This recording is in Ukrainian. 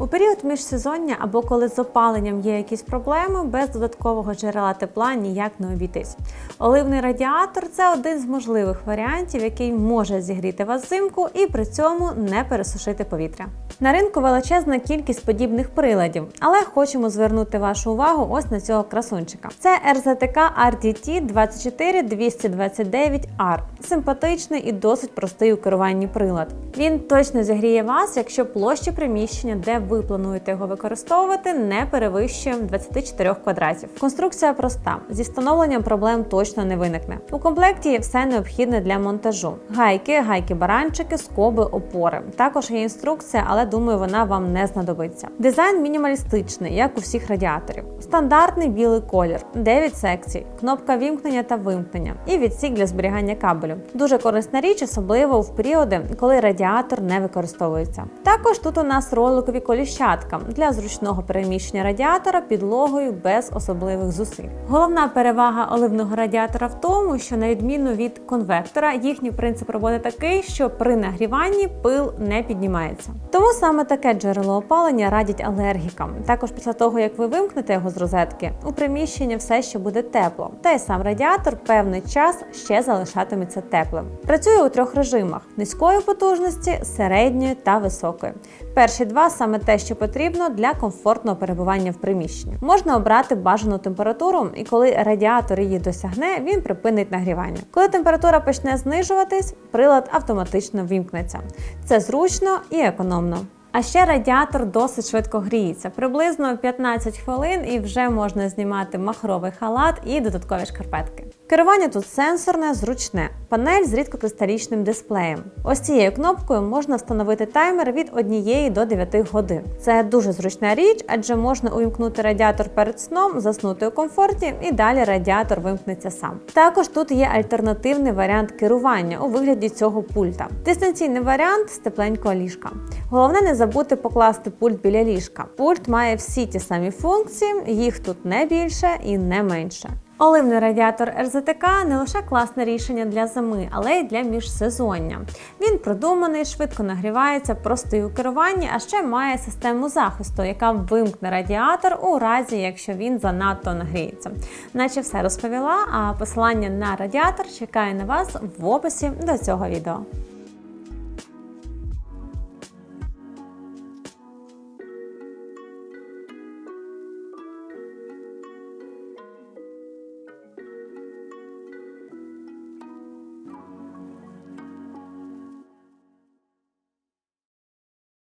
У період міжсезоння або коли з опаленням є якісь проблеми, без додаткового джерела тепла ніяк не обійтись. Оливний радіатор це один з можливих варіантів, який може зігріти вас взимку і при цьому не пересушити повітря. На ринку величезна кількість подібних приладів, але хочемо звернути вашу увагу ось на цього красунчика. Це RZTK RDT 24229R. Симпатичний і досить простий у керуванні прилад. Він точно зігріє вас, якщо площа приміщення, де ви плануєте його використовувати, не перевищує 24 квадратів. Конструкція проста, зі встановленням проблем точно не виникне. У комплекті є все необхідне для монтажу: гайки, гайки-баранчики, скоби, опори. Також є інструкція, але думаю, вона вам не знадобиться. Дизайн мінімалістичний, як у всіх радіаторів. Стандартний білий колір, 9 секцій, кнопка вімкнення та вимкнення і відсік для зберігання кабелю. Дуже корисна річ, особливо в періоди, коли радіатор не використовується. Також тут у нас роликові коліщатка для зручного переміщення радіатора підлогою без особливих зусиль. Головна перевага оливного радіатора в тому, що на відміну від конвектора, їхній принцип роботи такий, що при нагріванні пил не піднімається. Тому саме таке джерело опалення радять алергікам. Також після того, як ви вимкнете його з розетки, у приміщенні все ще буде тепло, та й сам радіатор певний час ще залишатиметься теплим. Працює у трьох режимах: низької потужності, середньої та високої. Перші два саме те, що потрібно для комфортного перебування в приміщенні. Можна обрати бажану температуру, і коли радіатор її досягне, він припинить нагрівання. Коли температура почне знижуватись, прилад автоматично вимкнеться. Це зручно і економно. А ще радіатор досить швидко гріється, приблизно 15 хвилин, і вже можна знімати махровий халат і додаткові шкарпетки. Керування тут сенсорне, зручне, панель з рідкокристалічним дисплеєм. Ось цією кнопкою можна встановити таймер від 1 до 9 годин. Це дуже зручна річ, адже можна увімкнути радіатор перед сном, заснути у комфорті, і далі радіатор вимкнеться сам. Також тут є альтернативний варіант керування у вигляді цього пульта. Дистанційний варіант з тепленького ліжка. Головне не забути покласти пульт біля ліжка. Пульт має всі ті самі функції, їх тут не більше і не менше. Оливний радіатор РЗТК не лише класне рішення для зими, але й для міжсезоння. Він продуманий, швидко нагрівається, простий у керуванні, а ще має систему захисту, яка вимкне радіатор у разі, якщо він занадто нагріється. Наче все розповіла, а посилання на радіатор чекає на вас в описі до цього відео.